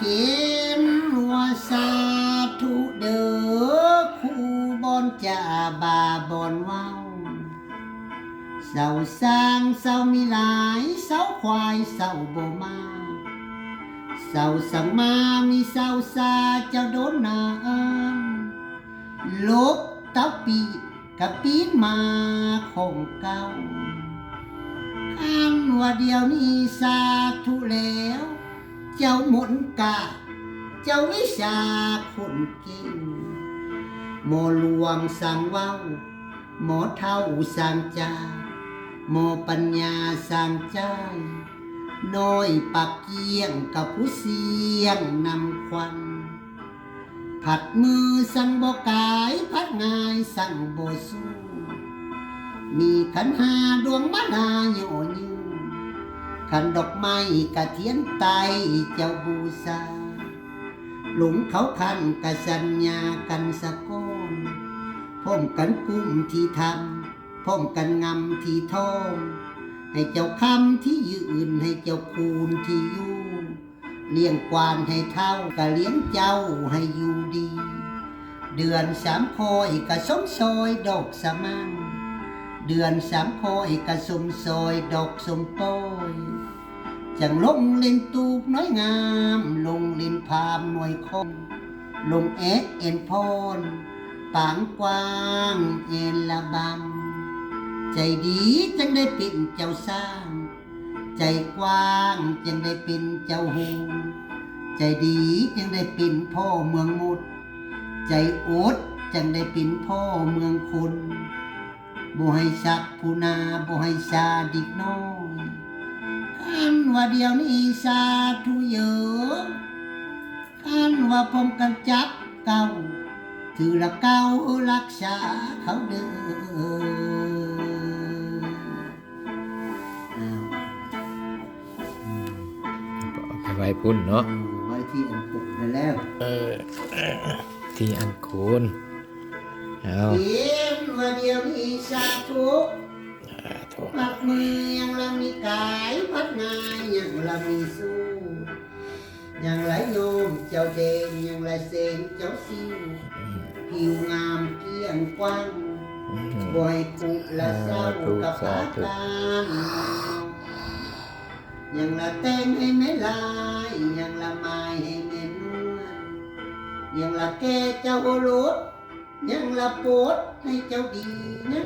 เขียนวาสาธุเด้อครูบอนจ่าบาบอนเว้าเสาสร้างเสามีหลายเสาควายเสาโบมาเสาสังมามีเสาซาเจ้าโดนนานลบเต้าปีกับปีนมาของเก่าอันว่าเดียวนี้สาธุแล้ว เจ้าหมุนกา เจ้าวิชาคนก่งหมอหลวงสั่งเว้า หมอเท่าสั่งจาหมอปัญญาสั่งใจน้อยปักเกียงกับผู้เสียงนำควัน ผัดมือสั่งบ่กาย พัดงายสั่งบ่สู้ มีขันหาดวงมะนาวโยยื ขันดอกไม้กะเทียนไตเจ้าบูชาหลงเขาคันกะสัญญากันสะก้อนพ่อมกันกุ้มที่ทำพ่อมกันงำที่ท้องให้เจ้าคำที่ยืนให้เจ้าคูณที่อยู่เลี้ยงกวานให้เท่ากะเลี้ยงเจ้าให้อยู่ดี เดือนสามคอยกะสมซอยดอกสะมัง เดือนสามคอยกะสมซอยดอกสมปอยจังลงเล่นตูบน้อยงาม ลงเล่นพามหน่วยคงลงเอะเอ็นพรปางกว้างเอ็นละบำใจดีจังได้เป็นเจ้าสร้าง ใจกว้างจังได้เป็นเจ้าหูใจดีจังได้เป็นพ่อเมืองมุด ใจอดจังได้เป็นพ่อเมืองคุณ บ่ให้สักผู้นาบ่ให้ชาดิกน้อยอันว่าเดียวนี้สาธุเยอะอันว่าผมกันจับเก่าถือละเก้ารักษาเขาเด้ออ้าวเอาไปไว้พุ่นเนาะไว้ที่อันปุกไปแล้ว เออ ที่อันโคูนเอาเพียง ว่าเดียวนี้สาธุสาธุปักมือยังละมีกายพัดงายยังละมีสู้ยังไหลโยมเจ้าเดงยังไหลเสงเจ้าซิวผิวงามเกลี้ยงกว้างอืมบอยคุละเศร้ากับอาการยังละแต่งให้แม่ลายยังละไม้ให้แม่นวลยังละแก่เจ้าโอรส ยังละโปดให้เจ้าดียั